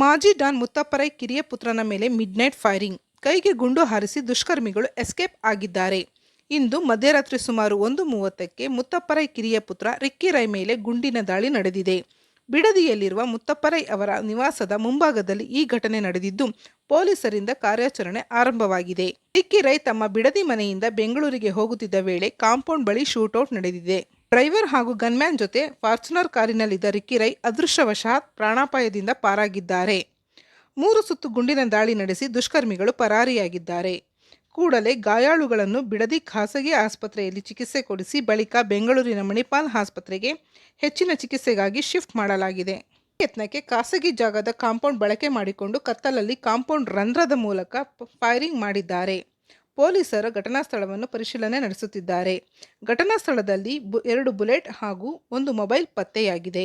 ಮಾಜಿ ಡಾನ್ ಮುತ್ತಪ್ಪರೈ ಕಿರಿಯ ಪುತ್ರನ ಮೇಲೆ ಮಿಡ್ನೈಟ್ ಫೈರಿಂಗ್, ಕೈಗೆ ಗುಂಡು ಹಾರಿಸಿ ದುಷ್ಕರ್ಮಿಗಳು ಎಸ್ಕೇಪ್ ಆಗಿದ್ದಾರೆ. ಇಂದು ಮಧ್ಯರಾತ್ರಿ ಸುಮಾರು ಒಂದು ಮೂವತ್ತಕ್ಕೆ ಮುತ್ತಪ್ಪರೈ ಕಿರಿಯ ಪುತ್ರ ರಿಕ್ಕಿ ರೈ ಮೇಲೆ ಗುಂಡಿನ ದಾಳಿ ನಡೆದಿದೆ. ಬಿಡದಿಯಲ್ಲಿರುವ ಮುತ್ತಪ್ಪರೈ ಅವರ ನಿವಾಸದ ಮುಂಭಾಗದಲ್ಲಿ ಈ ಘಟನೆ ನಡೆದಿದ್ದು, ಪೊಲೀಸರಿಂದ ಕಾರ್ಯಾಚರಣೆ ಆರಂಭವಾಗಿದೆ. ರಿಕ್ಕಿ ರೈ ತಮ್ಮ ಬಿಡದಿ ಮನೆಯಿಂದ ಬೆಂಗಳೂರಿಗೆ ಹೋಗುತ್ತಿದ್ದ ವೇಳೆ ಕಾಂಪೌಂಡ್ ಬಳಿ ಶೂಟೌಟ್ ನಡೆದಿದೆ. ಡ್ರೈವರ್ ಹಾಗೂ ಗನ್ಮ್ಯಾನ್ ಜೊತೆ ಫಾರ್ಚುನರ್ ಕಾರಿನಲ್ಲಿದ್ದ ರಿಕ್ಕಿ ರೈ ಅದೃಷ್ಟವಶಾತ್ ಪ್ರಾಣಾಪಾಯದಿಂದ ಪಾರಾಗಿದ್ದಾರೆ. ಮೂರು ಸುತ್ತು ಗುಂಡಿನ ದಾಳಿ ನಡೆಸಿ ದುಷ್ಕರ್ಮಿಗಳು ಪರಾರಿಯಾಗಿದ್ದಾರೆ. ಕೂಡಲೇ ಗಾಯಾಳುಗಳನ್ನು ಬಿಡದಿ ಖಾಸಗಿ ಆಸ್ಪತ್ರೆಯಲ್ಲಿ ಚಿಕಿತ್ಸೆ ಕೊಡಿಸಿ ಬಳಿಕ ಬೆಂಗಳೂರಿನ ಮಣಿಪಾಲ್ ಆಸ್ಪತ್ರೆಗೆ ಹೆಚ್ಚಿನ ಚಿಕಿತ್ಸೆಗಾಗಿ ಶಿಫ್ಟ್ ಮಾಡಲಾಗಿದೆ. ಯತ್ನಕ್ಕೆ ಖಾಸಗಿ ಜಾಗದ ಕಾಂಪೌಂಡ್ ಬಳಕೆ ಮಾಡಿಕೊಂಡು ಕತ್ತಲಲ್ಲಿ ಕಾಂಪೌಂಡ್ ರಂಧ್ರದ ಮೂಲಕ ಫೈರಿಂಗ್ ಮಾಡಿದ್ದಾರೆ. ಪೊಲೀಸರು ಘಟನಾ ಸ್ಥಳವನ್ನು ಪರಿಶೀಲನೆ ನಡೆಸುತ್ತಿದ್ದಾರೆ. ಘಟನಾ ಸ್ಥಳದಲ್ಲಿ ಬು- ಎರಡು ಬುಲೆಟ್ ಹಾಗೂ ಒಂದು ಮೊಬೈಲ್ ಪತ್ತೆಯಾಗಿದೆ.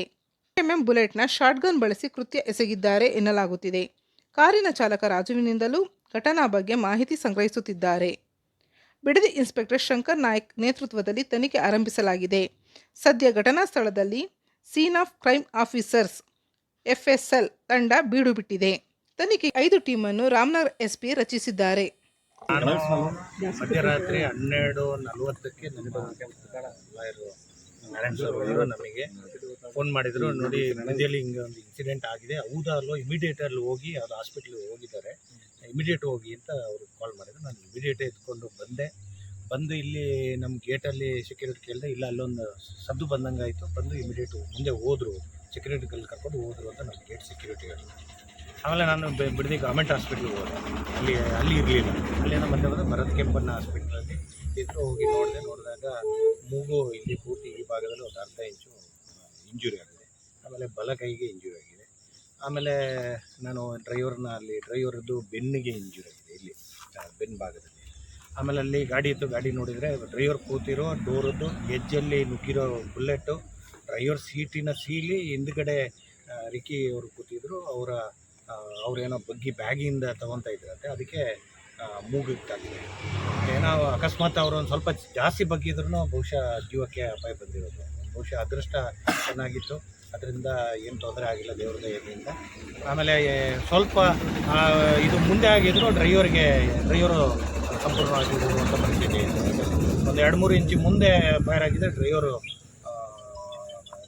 ಎಂಎಂ ಬುಲೆಟ್ನ ಶಾಟ್ಗನ್ ಬಳಸಿ ಕೃತ್ಯ ಎಸಗಿದ್ದಾರೆ ಎನ್ನಲಾಗುತ್ತಿದೆ. ಕಾರಿನ ಚಾಲಕ ರಾಜುವಿನಿಂದಲೂ ಘಟನಾ ಬಗ್ಗೆ ಮಾಹಿತಿ ಸಂಗ್ರಹಿಸುತ್ತಿದ್ದಾರೆ. ಬಿಡದಿ ಇನ್ಸ್ಪೆಕ್ಟರ್ ಶಂಕರ್ ನಾಯಕ್ ನೇತೃತ್ವದಲ್ಲಿ ತನಿಖೆ ಆರಂಭಿಸಲಾಗಿದೆ. ಸದ್ಯ ಘಟನಾ ಸ್ಥಳದಲ್ಲಿ scene of crime officers FSL ತಂಡ ಬೀಡುಬಿಟ್ಟಿದೆ. ತನಿಖೆ ಐದು ಟೀಮನ್ನು ರಾಮನಗರ್ ಎಸ್ಪಿ ರಚಿಸಿದ್ದಾರೆ. ನಾನು ಮಧ್ಯರಾತ್ರಿ ಹನ್ನೆರಡು ನಲವತ್ತಕ್ಕೆ ನನಗೆ ನಾರಾಯಣ ಸರ್ ಅವರು ನಮಗೆ ಫೋನ್ ಮಾಡಿದ್ರು. ನೋಡಿ ಮನೆಯಲ್ಲಿ ಹಿಂಗೆ ಒಂದು ಇನ್ಸಿಡೆಂಟ್ ಆಗಿದೆ. ಹೌದಾ ಅಲ್ಲೋ ಇಮಿಡಿಯೇಟ್ ಅಲ್ಲಿ ಹೋಗಿ ಅವ್ರು ಹಾಸ್ಪಿಟ್ಲಿಗೆ ಹೋಗಿದ್ದಾರೆ. ಇಮಿಡಿಯೇಟ್ ಹೋಗಿ ಅಂತ ಅವರು ಕಾಲ್ ಮಾಡಿದ್ರು. ನಾನು ಇಮಿಡಿಯೇಟ್ ಎತ್ಕೊಂಡು ಬಂದೆ. ಬಂದು ಇಲ್ಲಿ ನಮ್ಮ ಗೇಟಲ್ಲಿ ಸೆಕ್ಯೂರಿಟಿ ಕೇಳಿದೆ. ಇಲ್ಲ ಅಲ್ಲೊಂದು ಸದ್ದು ಬಂದಂಗೆ ಆಯಿತು ಬಂದು ಇಮಿಡಿಯೇಟ್ ಮುಂದೆ ಹೋದರು. ಸೆಕ್ಯೂರಿಟಿಗಳು ಕರ್ಕೊಂಡು ಹೋದರು ಅಂತ ನಮ್ಮ ಗೇಟ್ ಸೆಕ್ಯೂರಿಟಿ ಹೇಳಿದ್ರು. ಆಮೇಲೆ ನಾನು ಬಿಡದಿ ಗೌರ್ಮೆಂಟ್ ಹಾಸ್ಪಿಟ್ಲಿಗೆ ಹೋದೆ. ಅಲ್ಲಿ ಅಲ್ಲಿ ಇರಲಿಲ್ಲ. ಅಲ್ಲೇನೋ ಬಂದೆ ಬಂದರೆ ಭರತ್ ಕೆಂಪನ್ನ ಹಾಸ್ಪಿಟ್ಲಲ್ಲಿ ಇದ್ದು ಹೋಗಿ ನೋಡಿದೆ, ನೋಡಿದಾಗ ಮೂಗು ಇಲ್ಲಿ ಪೂರ್ತಿ ಈ ಭಾಗದಲ್ಲಿ ಒಂದು ಅರ್ಧ ಇಂಚು ಇಂಜುರಿ ಆಗಿದೆ. ಆಮೇಲೆ ಬಲ ಕೈಗೆ ಇಂಜುರಿ ಆಗಿದೆ. ಆಮೇಲೆ ನಾನು ಡ್ರೈವರ್ನ ಅಲ್ಲಿ ಡ್ರೈವರ್ದು ಬೆನ್ನಿಗೆ ಇಂಜುರಿ ಆಗಿದೆ ಇಲ್ಲಿ ಬೆನ್ ಭಾಗದಲ್ಲಿ. ಆಮೇಲೆ ಅಲ್ಲಿ ಗಾಡಿ ಇತ್ತು, ಗಾಡಿ ನೋಡಿದರೆ ಡ್ರೈವರ್ ಕೂತಿರೋ ಡೋರದ್ದು ಎಜ್ಜಲ್ಲಿ ನುಗ್ಗಿರೋ ಬುಲ್ಲೆಟ್ಟು ಡ್ರೈವರ್ ಸೀಟಿನ ಸೀಲಿ ಹಿಂದ್ಗಡೆ ರಿಕಿ ಅವರು ಕೂತಿದ್ರು, ಅವರ ಅವರೇನೋ ಬಗ್ಗಿ ಬ್ಯಾಗಿಂದ ತಗೊತಾ ಇದ್ರಂತೆ, ಅದಕ್ಕೆ ಮೂಗಿಟ್ಟಾಗಿದೆ ಏನೋ ಅಕಸ್ಮಾತ್ ಅವರು ಒಂದು ಸ್ವಲ್ಪ ಜಾಸ್ತಿ ಬಗ್ಗಿದ್ರು ಬಹುಶಃ ಜೀವಕ್ಕೆ ಅಪಾಯ ಬಂದಿರೋದು ಬಹುಶಃ ಅದೃಷ್ಟ ಚೆನ್ನಾಗಿತ್ತು. ಅದರಿಂದ ಏನು ತೊಂದರೆ ಆಗಿಲ್ಲ ದೇವ್ರ ದಯದಿಂದ ಆಮೇಲೆ ಸ್ವಲ್ಪ ಇದು ಮುಂದೆ ಆಗಿದ್ರು ಡ್ರೈವರ್ಗೆ, ಡ್ರೈವರು ಸಂಪೂರ್ಣವಾಗಿ ಪರಿಸ್ಥಿತಿ ಒಂದು ಎರಡು ಮೂರು ಇಂಚು ಮುಂದೆ ಫೈರ್ ಆಗಿದ್ದರೆ ಡ್ರೈವರು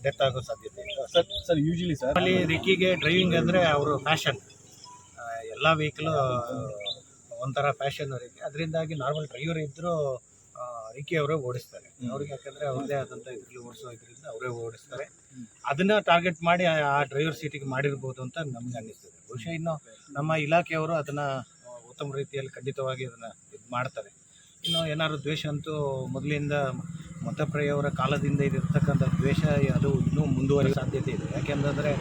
ಡೆತ್ ಆಗೋ ಸಾಧ್ಯತೆ ಸರ್ ಸರ್ ಯೂಶಲಿ ಸರ್ ಅಲ್ಲಿ ರಿಕ್ಕಿಗೆ ಡ್ರೈವಿಂಗ್ ಅಂದರೆ ಅವರು ಫ್ಯಾಷನ್ ಎಲ್ಲ ವೆಹಿಕಲು ಒಂಥರ ಫ್ಯಾಷನ್ ಅವರಿಗೆ. ಅದರಿಂದಾಗಿ ನಾರ್ಮಲ್ ಡ್ರೈವರ್ ಇದ್ದರೂ ರಿಕ್ಕಿ ಅವರೇ ಓಡಿಸ್ತಾರೆ. ಅವ್ರಿಗೆ ಯಾಕಂದರೆ ಅವ್ರದೇ ಆದಂಥ ಇದರಲ್ಲಿ ಓಡಿಸೋ ಇದರಿಂದ ಅವರೇ ಓಡಿಸ್ತಾರೆ. ಅದನ್ನ ಟಾರ್ಗೆಟ್ ಮಾಡಿ ಆ- ಡ್ರೈವರ್ ಸೀಟಿಗೆ ಮಾಡಿರ್ಬೋದು ಅಂತ ನಮ್ಗೆ ಅನ್ನಿಸ್ತದೆ. ಬಹುಶಃ ಇನ್ನು ನಮ್ಮ ಇಲಾಖೆಯವರು ಅದನ್ನು ಉತ್ತಮ ರೀತಿಯಲ್ಲಿ ಖಂಡಿತವಾಗಿ ಅದನ್ನು ಇದು ಮಾಡ್ತಾರೆ. ಇನ್ನು ಏನಾದ್ರು ದ್ವೇಷ ಅಂತೂ ಮೊದಲಿಂದ ಮುತ್ತಪ್ರಯವರ ಕಾಲದಿಂದ ಇದಿರ್ತಕ್ಕಂಥ ದ್ವೇಷ ಅದು ಇನ್ನೂ ಮುಂದುವರಿಯೋ ಸಾಧ್ಯತೆ ಇದೆ. ಯಾಕೆಂತಂದರೆ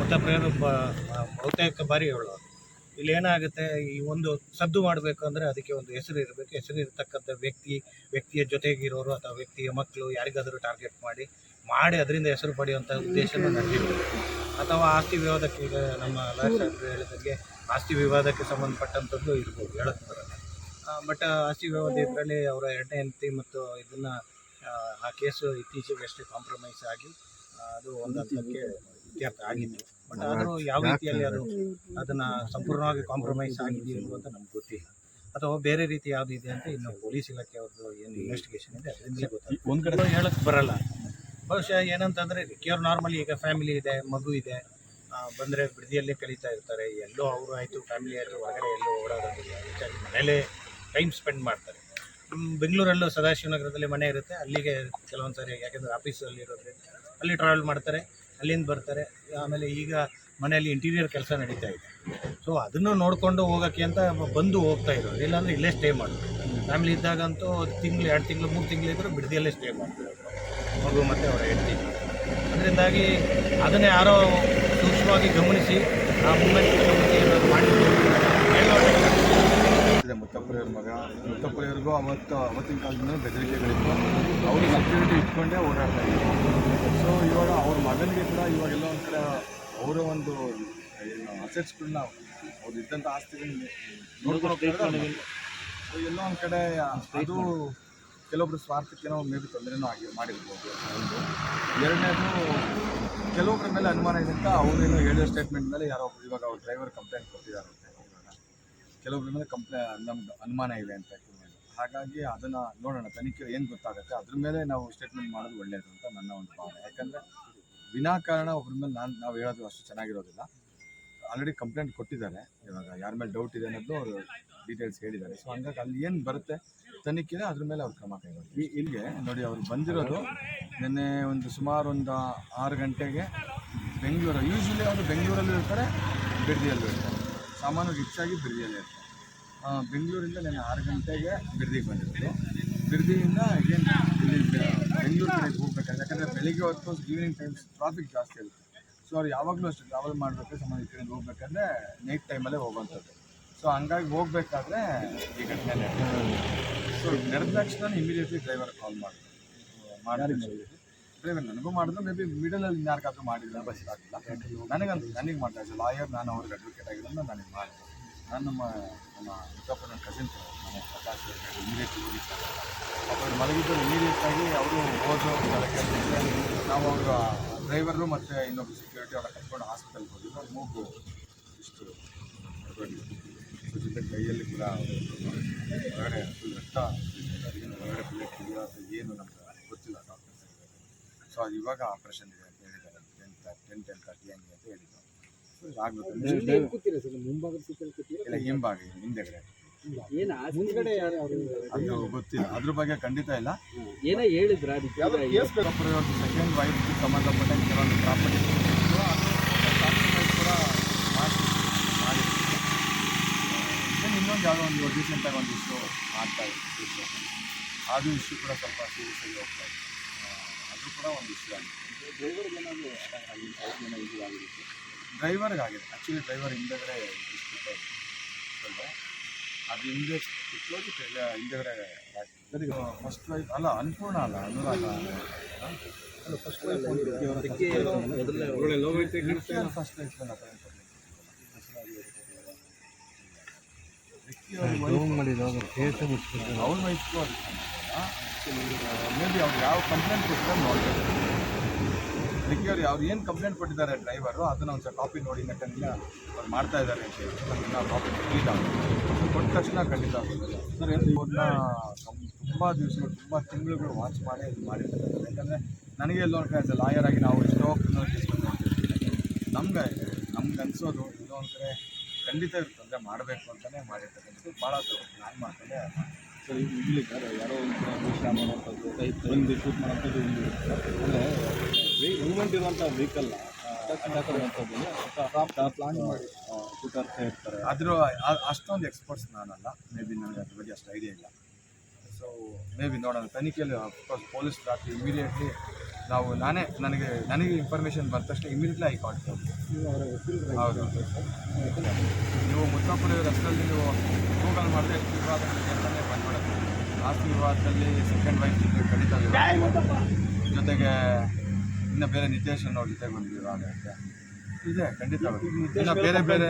ಮತಪ್ರಿಯರು ಬಹುತೇಕ ಬಾರಿ ಹೇಳೋರು ಇಲ್ಲಿ ಏನಾಗುತ್ತೆ, ಈ ಒಂದು ಸದ್ದು ಮಾಡಬೇಕು ಅಂದರೆ ಅದಕ್ಕೆ ಒಂದು ಹೆಸರು ಇರಬೇಕು. ಹೆಸರು ಇರತಕ್ಕಂಥ ವ್ಯಕ್ತಿ, ವ್ಯಕ್ತಿಯ ಜೊತೆಗಿರೋರು ಅಥವಾ ವ್ಯಕ್ತಿಯ ಮಕ್ಕಳು ಯಾರಿಗಾದರೂ ಟಾರ್ಗೆಟ್ ಮಾಡಿ ಮಾಡಿ ಅದರಿಂದ ಹೆಸರು ಪಡೆಯುವಂಥ ಉದ್ದೇಶನೂ ನಡೆದಿರ್ಬೋದು ಅಥವಾ ಆಸ್ತಿ ವಿವಾದಕ್ಕೆ ಈಗ ನಮ್ಮ ಲಾಯರ್ ಹೇಳಿದಂಗೆ ಆಸ್ತಿ ವಿವಾದಕ್ಕೆ ಸಂಬಂಧಪಟ್ಟಂಥದ್ದು ಇರ್ಬೋದು ಹೇಳುತ್ತಾರೆ ಬಟ್ ಆಸ್ತಿ ವಿವಾದ ಇದರಲ್ಲಿ ಅವರ ಎರಡನೇ ಹೆಂಡತಿ ಮತ್ತು ಇದನ್ನು ಆ ಕೇಸು ಇತ್ತೀಚೆಗಷ್ಟೇ ಕಾಂಪ್ರಮೈಸ್ ಆಗಿ ಅದು ಒಂದು ಹಂತಕ್ಕೆ ಇತ್ಯರ್ಥ ಆಗಿತ್ತು. ಬಟ್ ಆದರೂ ಯಾವ ರೀತಿಯಲ್ಲಿ ಅದು ಅದನ್ನು ಸಂಪೂರ್ಣವಾಗಿ ಕಾಂಪ್ರಮೈಸ್ ಆಗಿದೆ ಅಂತ ನಮ್ಗೆ ಗೊತ್ತಿಲ್ಲ. ಅಥವಾ ಬೇರೆ ರೀತಿ ಯಾವ್ದು ಇದೆ ಅಂತ ಇನ್ನು ಪೊಲೀಸ್ ಇಲಾಖೆ ಅವ್ರದ್ದು ಏನು ಇನ್ವೆಸ್ಟಿಗೇಷನ್ ಇದೆ ಅದರಿಂದ ಗೊತ್ತಾಗುತ್ತೆ ಒಂದ್ ಕಡೆ ಅದು ಹೇಳಕ್ ಬರಲ್ಲ. ಬಹುಶಃ ಏನಂತಂದ್ರೆ ಕೇರ್ ನಾರ್ಮಲಿ ಈಗ ಫ್ಯಾಮಿಲಿ ಇದೆ ಮಗು ಇದೆ ಬಂದ್ರೆ ಬಿಡದಿಯಲ್ಲೇ ಕಳೀತಾ ಇರ್ತಾರೆ. ಎಲ್ಲೋ ಅವರು ಆಯಿತು ಫ್ಯಾಮಿಲಿ ಆಯಿತು ಹೊರಗಡೆ ಎಲ್ಲೋ ಓಡಾಡೋದಿಲ್ಲ. ಹೆಚ್ಚಾಗಿ ಮನೇಲೇ ಟೈಮ್ ಸ್ಪೆಂಡ್ ಮಾಡ್ತಾರೆ. ಬೆಂಗಳೂರಲ್ಲೂ ಸದಾಶಿವನಗರದಲ್ಲಿ ಮನೆ ಇರುತ್ತೆ. ಅಲ್ಲಿಗೆ ಕೆಲವೊಂದು ಸಾರಿ ಯಾಕೆಂದರೆ ಆಫೀಸಲ್ಲಿ ಇರೋದ್ರಿಂದ ಅಲ್ಲಿ ಟ್ರಾವೆಲ್ ಮಾಡ್ತಾರೆ, ಅಲ್ಲಿಂದ ಬರ್ತಾರೆ. ಆಮೇಲೆ ಈಗ ಮನೆಯಲ್ಲಿ ಇಂಟೀರಿಯರ್ ಕೆಲಸ ನಡೀತಾ ಇದೆ. ಸೊ ಅದನ್ನು ನೋಡಿಕೊಂಡು ಹೋಗೋಕ್ಕೆ ಅಂತ ಬಂದು ಹೋಗ್ತಾ ಇರೋರು. ಇಲ್ಲಾಂದರೆ ಇಲ್ಲೇ ಸ್ಟೇ ಮಾಡೋದು ಫ್ಯಾಮಿಲಿ ಇದ್ದಾಗಂತೂ ತಿಂಗಳು, ಎರಡು ತಿಂಗಳು, ಮೂರು ತಿಂಗಳು ಇದ್ದರೂ ಬಿಡದಿಯಲ್ಲೇ ಸ್ಟೇ ಮಾಡ್ತಾರೆ ಮಗು ಮತ್ತು ಅವರ ಹೆಂಡತಿ. ಅದರಿಂದಾಗಿ ಅದನ್ನೇ ಯಾರೋ ಸೂಕ್ಷ್ಮವಾಗಿ ಗಮನಿಸಿ ಆ ಮೂಮೆಂಟ್ ಮಾಡಿದ್ರು. ಇದೆ ಮುತ್ತಪ್ಪಯ್ಯವ್ರ ಮಗ. ಮುತ್ತಪ್ಪಯ್ಯವ್ರಿಗೂ ಅವತ್ತು ಅವತ್ತಿನ ಕಾಲದಿಂದ ಬೆದರಿಕೆಗಳಿತ್ತು. ಅವರು ಸೆಕ್ಯೂರಿಟಿ ಇಟ್ಕೊಂಡೇ ಓಡಾಡ್ತಾ ಇದ್ರು. ಸೊ ಇವಾಗ ಅವ್ರ ಮಗನಿಗೆ ಕೂಡ ಇವಾಗೆಲ್ಲ ಒಂದು ಕಡೆ ಅವರ ಒಂದು, ಏನು ಅಸೆಟ್ಸ್ಗಳನ್ನ ಅವ್ರು ಇದ್ದಂಥ ಆಸ್ತಿಗಳನ್ನ ನೋಡ್ಕೊಂಡು ಸೊ ಎಲ್ಲೋ ಒಂದು ಕಡೆ ಅದು ಕೆಲವೊಬ್ರು ಸ್ವಾರ್ಥಕ್ಕೇನೋ ಮೇ ಬಿ ತೊಂದರೆನೂ ಆಗಿ ಮಾಡಿರ್ಬೋದು. ಒಂದು ಎರಡನೇದು ಕೆಲವೊಬ್ಬರ ಮೇಲೆ ಅನುಮಾನ ಇದೆ ಅಂತ ಅವರೇನೋ ಹೇಳಿರೋ ಸ್ಟೇಟ್ಮೆಂಟ್ ಮೇಲೆ ಯಾರೋ ಇವಾಗ ಅವ್ರ ಡ್ರೈವರ್ ಕಂಪ್ಲೇಂಟ್ ಕೊಟ್ಟಿದ್ದಾರಂತೆ ಇವಾಗ ಕೆಲವೊಬ್ಬರ ಮೇಲೆ ಕಂಪ್ಲೇ ನಮ್ಗೆ ಅನುಮಾನ ಇದೆ ಅಂತ ಹಾಗಾಗಿ ಅದನ್ನು ನೋಡೋಣ, ತನಿಖೆ ಏನು ಗೊತ್ತಾಗುತ್ತೆ, ಅದ್ರ ಮೇಲೆ ನಾವು ಸ್ಟೇಟ್ಮೆಂಟ್ ಮಾಡೋದು ಒಳ್ಳೆಯದು ಅಂತ ನನ್ನ ಒಂದು ಭಾವನೆ. ಯಾಕಂದರೆ ವಿನಾಕಾರಣ ಒಬ್ಬರ ಮೇಲೆ ನಾನು ನಾವು ಹೇಳೋದು ಅಷ್ಟು ಚೆನ್ನಾಗಿರೋದಿಲ್ಲ. ಆಲ್ರೆಡಿ ಕಂಪ್ಲೇಂಟ್ ಕೊಟ್ಟಿದ್ದಾರೆ. ಇವಾಗ ಯಾರ ಮೇಲೆ ಡೌಟ್ ಇದೆ ಅನ್ನೋದು ಅವರು ಡೀಟೇಲ್ಸ್ ಹೇಳಿದ್ದಾರೆ. ಸೊ ಹಂಗಾಗಿ ಅಲ್ಲಿ ಏನು ಬರುತ್ತೆ, ತನಿಖೆ ಅದ್ರ ಮೇಲೆ ಅವ್ರು ಕ್ರಮ ಕೈಗೊಳ್ಳಿ ಇಲ್ಲಿಗೆ ನೋಡಿ ಅವ್ರು ಬಂದಿರೋದು ನಿನ್ನೆ ಒಂದು ಸುಮಾರು ಒಂದು ಆರು ಗಂಟೆಗೆ ಬೆಂಗಳೂರು. ಯೂಶ್ವಲಿ ಅವರು ಬೆಂಗಳೂರಲ್ಲೂ ಇರ್ತಾರೆ ಬಿಡದಿಯಲ್ಲೂ ಇರ್ತಾರೆ ಸಾಮಾನ್ಯ ರಿಚ್ಚಾಗಿ ಬಿರ್ದಿಯಲ್ಲಿ ಇರ್ತದೆ. ಬೆಂಗಳೂರಿಂದ ನಾನು ಆರು ಗಂಟೆಗೆ ಬಿರ್ದಿಗೆ ಬಂದಿರ್ತೀನಿ ಬಿರ್ದಿಯಿಂದ ಅಗೇನ್ ಇಲ್ಲಿ ಬೆಂಗಳೂರು ಕಡೆಗೆ ಹೋಗ್ಬೇಕಾದ್ರೆ ಯಾಕಂದರೆ ಬೆಳಿಗ್ಗೆ ಹೊತ್ತು ಈವ್ನಿಂಗ್ ಟೈಮ್ಸ್ ಟ್ರಾಫಿಕ್ ಜಾಸ್ತಿ ಇರುತ್ತೆ. ಸೊ ಅವ್ರು ಯಾವಾಗಲೂ ಅಷ್ಟು ಟ್ರಾವೆಲ್ ಮಾಡಬೇಕು ಸಮಾಜ ಈ ಕಡೆಯಿಂದ ಹೋಗ್ಬೇಕಾದ್ರೆ ನೈಟ್ ಟೈಮಲ್ಲೇ ಹೋಗುವಂಥದ್ದು. ಸೊ ಹಂಗಾಗಿ ಹೋಗ್ಬೇಕಾದ್ರೆ ಈ ಗಂಟೆ ಸೊ ನಡೆದ ತಕ್ಷಣ ಇಮಿಡಿಯೇಟ್ಲಿ ಡ್ರೈವರ್ ಕಾಲ್ ಮಾಡ್ತೀನಿ ಮಾಡಿ ನನಗೂ ಮಾಡಿದ್ರು ಮೇ ಬಿ ಮಿಡಲಲ್ಲಿ ಯಾರಿಗಾದ್ರೂ ಮಾಡಿದ್ರೆ ಬಸ್ ಆಗಿಲ್ಲ ನನಗಂತ ನನಗೆ ಮಾಡ್ತಾ ಇದ್ದೆ ಲಾಯರ್ ನಾನು ಅವ್ರಿಗೆ ಅಡ್ವೊಕೇಟ್ ಆಗಿರೋದ್ರಿಂದ ನನಗೆ ಮಾಡಿದೆ ನಾನು ನಮ್ಮ ನಮ್ಮ ಮುತ್ತಪ್ಪನ ಕಸಿನ್ ನಮ್ಮ ಪ್ರಕಾಶ್ ಇಮಿಡಿಯೇಟ್ ಹೋಗಿ ಅವ್ರು ಮಲಗಿದ್ದರು ಇಮಿಡಿಯೇಟಾಗಿ ಅವರು ನಾವು ಅವರ ಡ್ರೈವರು ಮತ್ತು ಇನ್ನೊಬ್ಬ ಸೆಕ್ಯೂರಿಟಿ ಅವರ ಕರ್ಕೊಂಡು ಹಾಸ್ಪಿಟಲ್ಗೆ ಹೋಗಿದ್ದು. ಅವ್ರು ಮೂಗು ಇಷ್ಟು. ಜೊತೆ ಕೈಯಲ್ಲಿ ಕೂಡ ಹೊರಗಡೆ ಫುಲ್ ರಕ್ತ, ಹೊರಗಡೆ ಬುಲೆಟ್ ಇದೆಯೋ ಅಥವಾ ಏನು ಡಾಕ್ಟರ್ಸ್ ಸೊ ಅದು ಇವಾಗ ಆಪ್ರೇಷನ್ ಇದೆ ಅಂತ ಹೇಳಿದ್ದಾರೆ. ಟೆನ್ ಟೆನ್ ಟೆನ್ ತರ್ಟಿ ಹಂಗೆ ಅಂತ ಹೇಳಿದ್ರು. ಸೊ ಆಗಬೇಕು. ಇಲ್ಲ ಹಿಂಭಾಗ ಹಿಂದೆಗಡೆ. ಏನ ಮುಂದ್ಗಡೆ ಯಾರು ಅದು ಗೊತ್ತಿಲ್ಲ. ಅದ್ರ ಬಗ್ಗೆ ಖಂಡಿತ ಇಲ್ಲ. ಏನೋ ಹೇಳಿದ್ರ ಅದಕ್ಕೆ ಸೆಕೆಂಡ್ ವೈಫ್ ಸಂಬಂಧಪಟ್ಟ ಕೆಲವೊಂದು ಪ್ರಾಪರ್ಟಿ ಕೂಡ ಮಾಡಿ ಮಾಡಿ ಇನ್ನೊಂದು ಯಾವುದೋ ಒಂದು ರೀಸೆಂಟಾಗಿ ಒಂದು ಇಶ್ಯೂ ಮಾಡ್ತಾ ಇತ್ತು issue. ಅದು ಇಶ್ಯೂ ಕೂಡ ಸ್ವಲ್ಪ ಸೀರಿಯಸ್ ಆಗಿ ಹೋಗ್ತಾ ಇತ್ತು ಅದು ಕೂಡ ಒಂದು ಇಶ್ಯೂ ಆಗಿದೆ. ಡ್ರೈವರ್ಗೆ ಆಗಿದೆ? ಆ್ಯಕ್ಚುಲಿ ಡ್ರೈವರ್ ಹಿಂದೆಗಡೆ ಇಷ್ಟು ಅದು ಹಿಂದೆ ಕಿತ್ತೋಗಿ ಹಿಂದೆಗಡೆ ಫಸ್ಟ್ ವೈಫ್ ಅಲ್ಲ ಅನ್ಪೂರ್ಣ ಅಲ್ಲ ಅನುರಾಗ ಫಸ್ಟ್ ವೈಫ್ ಅವ್ರ ವೈಫ್ಗೂ ಮೇ ಬಿ ಅವ್ರು ಯಾವ ಕಂಪ್ಲೇಂಟ್ ಕೊಟ್ಟಿದ್ದಾರೆ ನೋಡಬೇಕು. ಅದಕ್ಕೆ ಅವ್ರು ಏನು ಕಂಪ್ಲೇಂಟ್ ಕೊಟ್ಟಿದ್ದಾರೆ ಡ್ರೈವರು ಅದನ್ನು ಒಂದು ಕಾಪಿ ನೋಡಿ, ಯಾಕಂದ್ರೆ ಅವ್ರು ಮಾಡ್ತಾ ಇದ್ದಾರೆ ಅಂತ ಹೇಳಿ. ನಮ್ಗೆ ಕಾಪಿ ಆಗುತ್ತೆ. ಕೊಟ್ಟ ತಕ್ಷಣ ಖಂಡಿತ ಅವ್ರನ್ನ ತುಂಬ ದಿವಸಗಳು, ತುಂಬ ತಿಂಗಳುಗಳು ವಾಚ್ ಮಾಡಿ ಇದು ಮಾಡಿರ್ತಾರೆ. ಯಾಕಂದರೆ ನನಗೆ ಎಲ್ಲೋ ಕಡೆ ಲಾಯರ್ ಆಗಿ ನಾವು ಎಷ್ಟೋ ಕ್ರಿಮಿನಲ್ ನೋಡ್ತಿರ್ತೀವಿ. ನಮ್ಗೆ ನಮ್ಗೆ ಅನ್ಸೋದು ಒಂದು ಕಡೆ ಖಂಡಿತ ತೊಂದರೆ ಮಾಡಬೇಕು ಅಂತಲೇ ಮಾಡಿರ್ತಕ್ಕಂಥದ್ದು ಭಾಳ ನಾನು ಮಾಡ್ಕೊಂಡೆ ಸರ್ ಇಲ್ಲಿ ಯಾರೋ ಒಂದು ವಿಷಯ ಮಾಡುವಂಥದ್ದು ಒಂದು ಶೂಟ್ ಮಾಡೋಂಥದ್ದು ಒಂದು ಅಂದರೆ ಮೂವ್ಮೆಂಟ್ ಇರುವಂಥ ವೆಹಿಕಲ್ನ ಅಟ್ಯಾಕ್ ಮಾಡುವಂಥದ್ದು ಪ್ಲಾನ್ ಮಾಡಿ. ಶೂಟರ್ಸ್ ಇರ್ತಾರೆ ಆದರೂ ಅಷ್ಟೊಂದು ಎಕ್ಸ್ಪರ್ಟ್ಸ್ ನಾನಲ್ಲ. ಮೇ ಬಿ ನನಗೆ ಅದ್ರ ಬಗ್ಗೆ ಅಷ್ಟು ಐಡಿಯಾ ಇಲ್ಲ. ಸೊ ಮೇ ಬಿ ನೋಡೋಣ. ತನಿಖೆಯಲ್ಲಿ ಅಫ್ಕೋರ್ಸ್ ಪೊಲೀಸ್ ರಾತ್ರಿ ಇಮಿಡಿಯೇಟ್ಲಿ ನಾವು ನಾನೇ ನನಗೆ ನನಗೆ ಇನ್ಫಾರ್ಮೇಷನ್ ಬಂದ ತಕ್ಷಣ ಇಮಿಡಿಯೇಟ್ಲಿ ಐ ಕಾಂಟ್ ಹೌದು. ನೀವು ಮುತ್ತಾಪುರ ರಸ್ತೆಯಲ್ಲಿ ನೀವು ಗೂಗಲ್ ಮಾಡಿದ್ರೆ ಅಂತಲೇ ಬಂದ್ಬಿಡುತ್ತೆ. ಆಸ್ತಿ ವಿವಾದದಲ್ಲಿ ಸೆಕೆಂಡ್ ವೈಫ್ ಜೊತೆ ಖಂಡಿತ ವಿವಾದ ಜೊತೆಗೆ ಇನ್ನು ಬೇರೆ ನಿರ್ದೇಶನ ಅನ್ನೋ ಜೊತೆಗೆ ಒಂದು ವಿವಾದ ಇದೆ ಇದೆ ಖಂಡಿತ ಇನ್ನು ಬೇರೆ ಬೇರೆ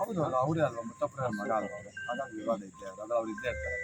ಹೌದು ಅಲ್ಲ ಅವರೇ ಅಲ್ವಾ ಮತ್ತೊಬ್ಬರೇ ಮಗ ಅಲ್ವಾ ಅವರು? ಹಾಗಾಗಿ ವಿವಾದ ಇದ್ದೇ ಅದು ಅವ್ರು ಇದ್ದೇ ಇರ್ತಾರೆ.